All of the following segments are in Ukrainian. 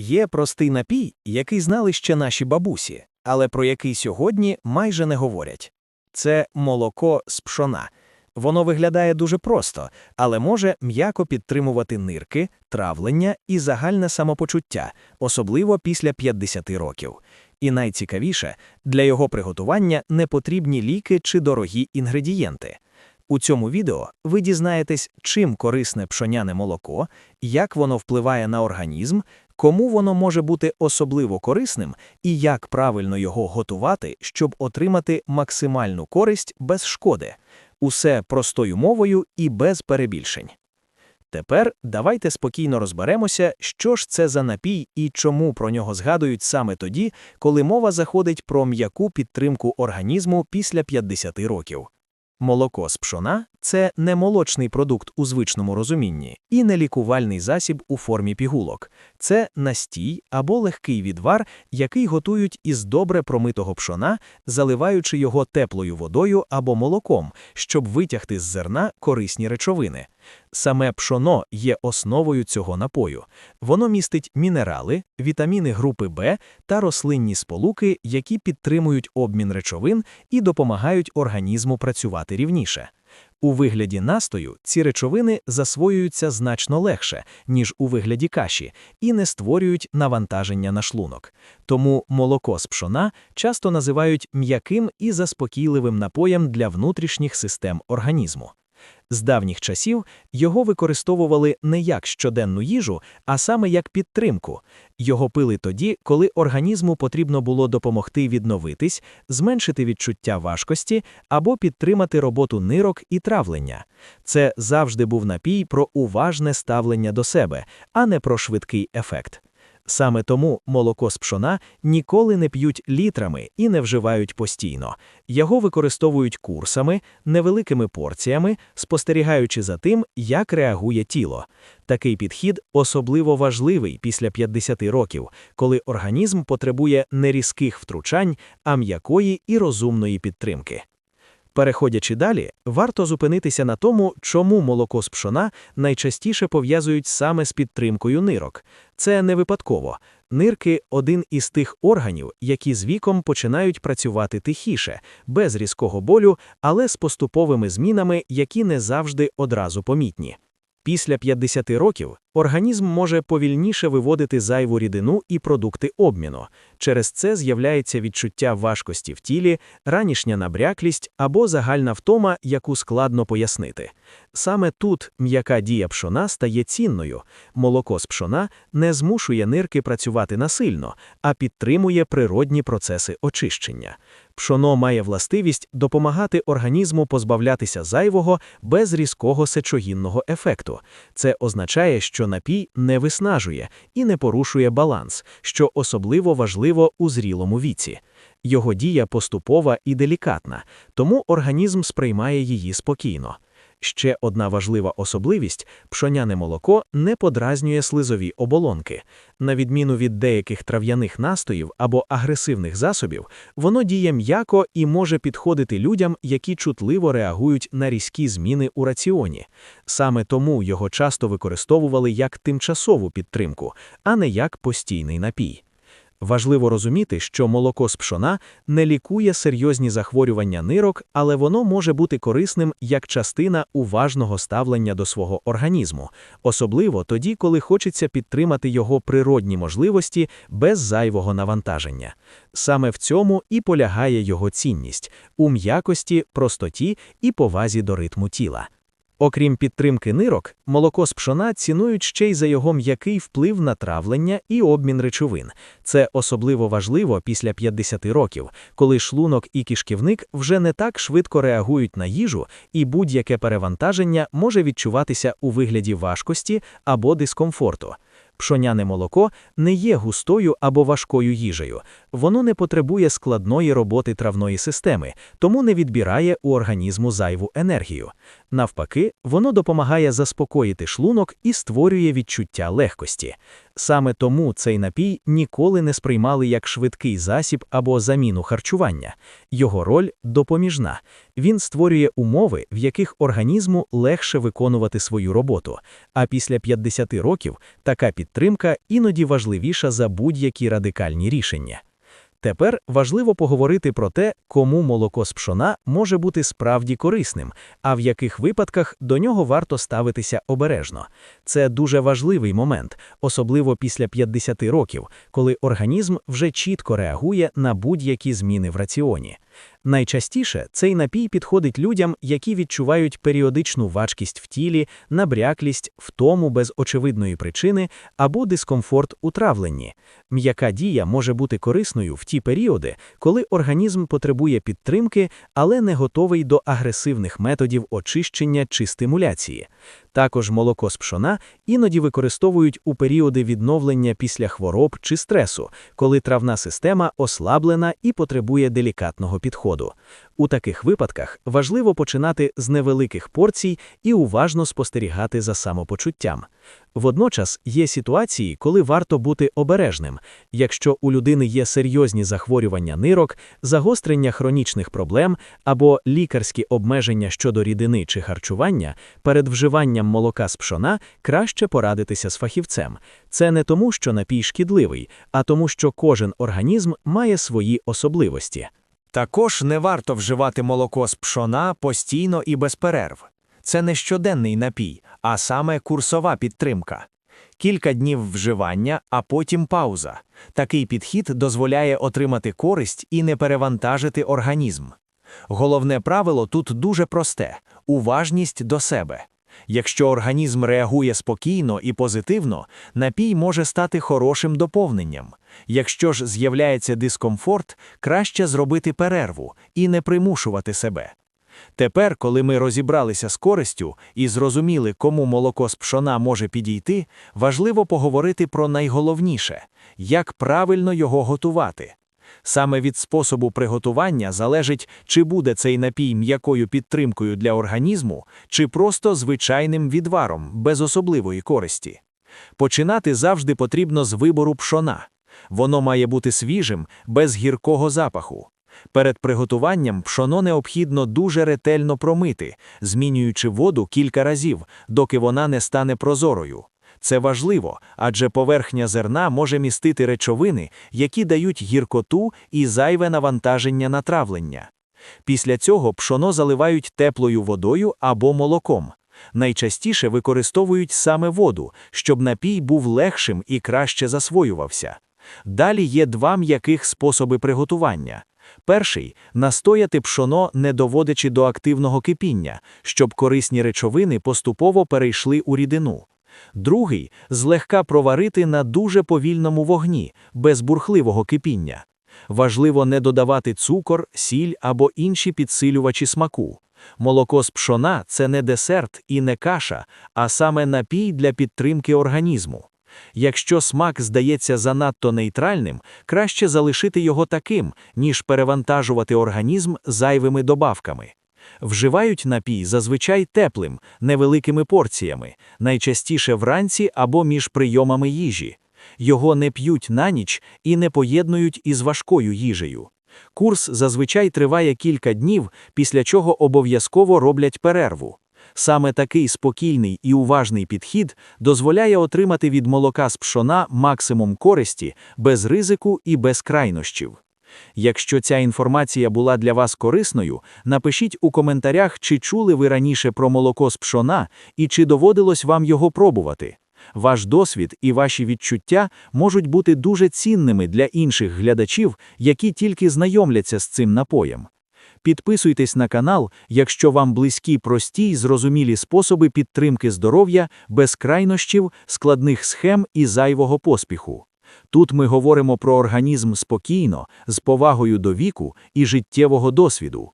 Є простий напій, який знали ще наші бабусі, але про який сьогодні майже не говорять. Це молоко з пшона. Воно виглядає дуже просто, але може м'яко підтримувати нирки, травлення і загальне самопочуття, особливо після 50 років. І найцікавіше, для його приготування не потрібні ліки чи дорогі інгредієнти. У цьому відео ви дізнаєтесь, чим корисне пшоняне молоко, як воно впливає на організм, кому воно може бути особливо корисним і як правильно його готувати, щоб отримати максимальну користь без шкоди. Усе простою мовою і без перебільшень. Тепер давайте спокійно розберемося, що ж це за напій і чому про нього згадують саме тоді, коли мова заходить про м'яку підтримку організму після 50 років. Молоко з пшона це не молочний продукт у звичному розумінні і не лікувальний засіб у формі пігулок. Це настій або легкий відвар, який готують із добре промитого пшона, заливаючи його теплою водою або молоком, щоб витягти з зерна корисні речовини. Саме пшоно є основою цього напою. Воно містить мінерали, вітаміни групи Б та рослинні сполуки, які підтримують обмін речовин і допомагають організму працювати рівніше. У вигляді настою ці речовини засвоюються значно легше, ніж у вигляді каші, і не створюють навантаження на шлунок. Тому молоко з пшона часто називають м'яким і заспокійливим напоєм для внутрішніх систем організму. З давніх часів його використовували не як щоденну їжу, а саме як підтримку. Його пили тоді, коли організму потрібно було допомогти відновитись, зменшити відчуття важкості або підтримати роботу нирок і травлення. Це завжди був напій про уважне ставлення до себе, а не про швидкий ефект. Саме тому молоко з пшона ніколи не п'ють літрами і не вживають постійно. Його використовують курсами, невеликими порціями, спостерігаючи за тим, як реагує тіло. Такий підхід особливо важливий після 50 років, коли організм потребує не різких втручань, а м'якої і розумної підтримки. Переходячи далі, варто зупинитися на тому, чому молоко з пшона найчастіше пов'язують саме з підтримкою нирок. Це не випадково. Нирки один із тих органів, які з віком починають працювати тихіше, без різкого болю, але з поступовими змінами, які не завжди одразу помітні. Після 50 років організм може повільніше виводити зайву рідину і продукти обміну. Через це з'являється відчуття важкості в тілі, ранішня набряклість або загальна втома, яку складно пояснити. Саме тут м'яка дія пшона стає цінною. Молоко з пшона не змушує нирки працювати насильно, а підтримує природні процеси очищення. Пшоно має властивість допомагати організму позбавлятися зайвого без різкого сечогінного ефекту. Це означає, що напій не виснажує і не порушує баланс, що особливо важливо у зрілому віці. Його дія поступова і делікатна, тому організм сприймає її спокійно. Ще одна важлива особливість пшоняне молоко не подразнює слизові оболонки. На відміну від деяких трав'яних настоїв або агресивних засобів, воно діє м'яко і може підходити людям, які чутливо реагують на різкі зміни у раціоні. Саме тому його часто використовували як тимчасову підтримку, а не як постійний напій. Важливо розуміти, що молоко з пшона не лікує серйозні захворювання нирок, але воно може бути корисним як частина уважного ставлення до свого організму, особливо тоді, коли хочеться підтримати його природні можливості без зайвого навантаження. Саме в цьому і полягає його цінність у м'якості, простоті і повазі до ритму тіла. Окрім підтримки нирок, молоко з пшона цінують ще й за його м'який вплив на травлення і обмін речовин. Це особливо важливо після 50 років, коли шлунок і кишківник вже не так швидко реагують на їжу, і будь-яке перевантаження може відчуватися у вигляді важкості або дискомфорту. Пшоняне молоко не є густою або важкою їжею. Воно не потребує складної роботи травної системи, тому не відбирає у організму зайву енергію. Навпаки, воно допомагає заспокоїти шлунок і створює відчуття легкості. Саме тому цей напій ніколи не сприймали як швидкий засіб або заміну харчування. Його роль допоміжна. Він створює умови, в яких організму легше виконувати свою роботу. А після 50 років така підтримка іноді важливіша за будь-які радикальні рішення. Тепер важливо поговорити про те, кому молоко з пшона може бути справді корисним, а в яких випадках до нього варто ставитися обережно. Це дуже важливий момент, особливо після 50 років, коли організм вже чітко реагує на будь-які зміни в раціоні. Найчастіше цей напій підходить людям, які відчувають періодичну важкість в тілі, набряклість, втому без очевидної причини або дискомфорт у травленні. М'яка дія може бути корисною в ті періоди, коли організм потребує підтримки, але не готовий до агресивних методів очищення чи стимуляції. Також молоко з пшона іноді використовують у періоди відновлення після хвороб чи стресу, коли травна система ослаблена і потребує делікатного підходу. У таких випадках важливо починати з невеликих порцій і уважно спостерігати за самопочуттям. Водночас є ситуації, коли варто бути обережним. Якщо у людини є серйозні захворювання нирок, загострення хронічних проблем або лікарські обмеження щодо рідини чи харчування, перед вживанням молока з пшона краще порадитися з фахівцем. Це не тому, що напій шкідливий, а тому, що кожен організм має свої особливості. Також не варто вживати молоко з пшона постійно і без перерв. Це не щоденний напій, а саме курсова підтримка. Кілька днів вживання, а потім пауза. Такий підхід дозволяє отримати користь і не перевантажити організм. Головне правило тут дуже просте уважність до себе. Якщо організм реагує спокійно і позитивно, напій може стати хорошим доповненням. Якщо ж з'являється дискомфорт, краще зробити перерву і не примушувати себе. Тепер, коли ми розібралися з користю і зрозуміли, кому молоко з пшона може підійти, важливо поговорити про найголовніше як правильно його готувати. Саме від способу приготування залежить, чи буде цей напій м'якою підтримкою для організму, чи просто звичайним відваром без особливої користі. Починати завжди потрібно з вибору пшона. Воно має бути свіжим, без гіркого запаху. Перед приготуванням пшоно необхідно дуже ретельно промити, змінюючи воду кілька разів, доки вона не стане прозорою. Це важливо, адже поверхня зерна може містити речовини, які дають гіркоту і зайве навантаження на травлення. Після цього пшоно заливають теплою водою або молоком. Найчастіше використовують саме воду, щоб напій був легшим і краще засвоювався. Далі є два м'яких способи приготування. Перший настояти пшоно, не доводячи до активного кипіння, щоб корисні речовини поступово перейшли у рідину. Другий злегка проварити на дуже повільному вогні, без бурхливого кипіння. Важливо не додавати цукор, сіль або інші підсилювачі смаку. Молоко з пшона це не десерт і не каша, а саме напій для підтримки організму. Якщо смак здається занадто нейтральним, краще залишити його таким, ніж перевантажувати організм зайвими добавками. Вживають напій зазвичай теплим, невеликими порціями, найчастіше вранці або між прийомами їжі. Його не п'ють на ніч і не поєднують із важкою їжею. Курс зазвичай триває кілька днів, після чого обов'язково роблять перерву. Саме такий спокійний і уважний підхід дозволяє отримати від молока з пшона максимум користі без ризику і без крайнощів. Якщо ця інформація була для вас корисною, напишіть у коментарях, чи чули ви раніше про молоко з пшона і чи доводилось вам його пробувати. Ваш досвід і ваші відчуття можуть бути дуже цінними для інших глядачів, які тільки знайомляться з цим напоєм. Підписуйтесь на канал, якщо вам близькі прості й зрозумілі способи підтримки здоров'я без крайнощів, складних схем і зайвого поспіху. Тут ми говоримо про організм спокійно, з повагою до віку і життєвого досвіду.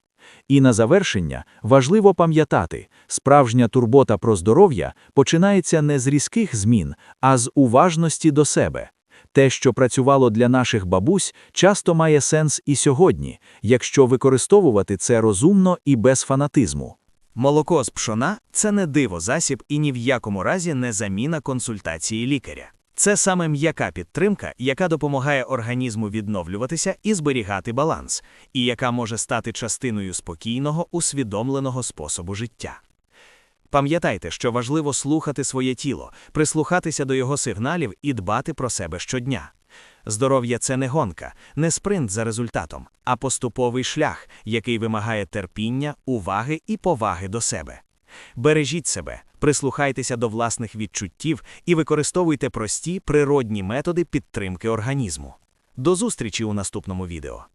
І на завершення важливо пам'ятати, справжня турбота про здоров'я починається не з різких змін, а з уважності до себе. Те, що працювало для наших бабусь, часто має сенс і сьогодні, якщо використовувати це розумно і без фанатизму. Молоко з пшона це не диво-засіб і ні в якому разі не заміна консультації лікаря. Це саме м'яка підтримка, яка допомагає організму відновлюватися і зберігати баланс, і яка може стати частиною спокійного, усвідомленого способу життя. Пам'ятайте, що важливо слухати своє тіло, прислухатися до його сигналів і дбати про себе щодня. Здоров'я це не гонка, не спринт за результатом, а поступовий шлях, який вимагає терпіння, уваги і поваги до себе. Бережіть себе, прислухайтеся до власних відчуттів і використовуйте прості природні методи підтримки організму. До зустрічі у наступному відео.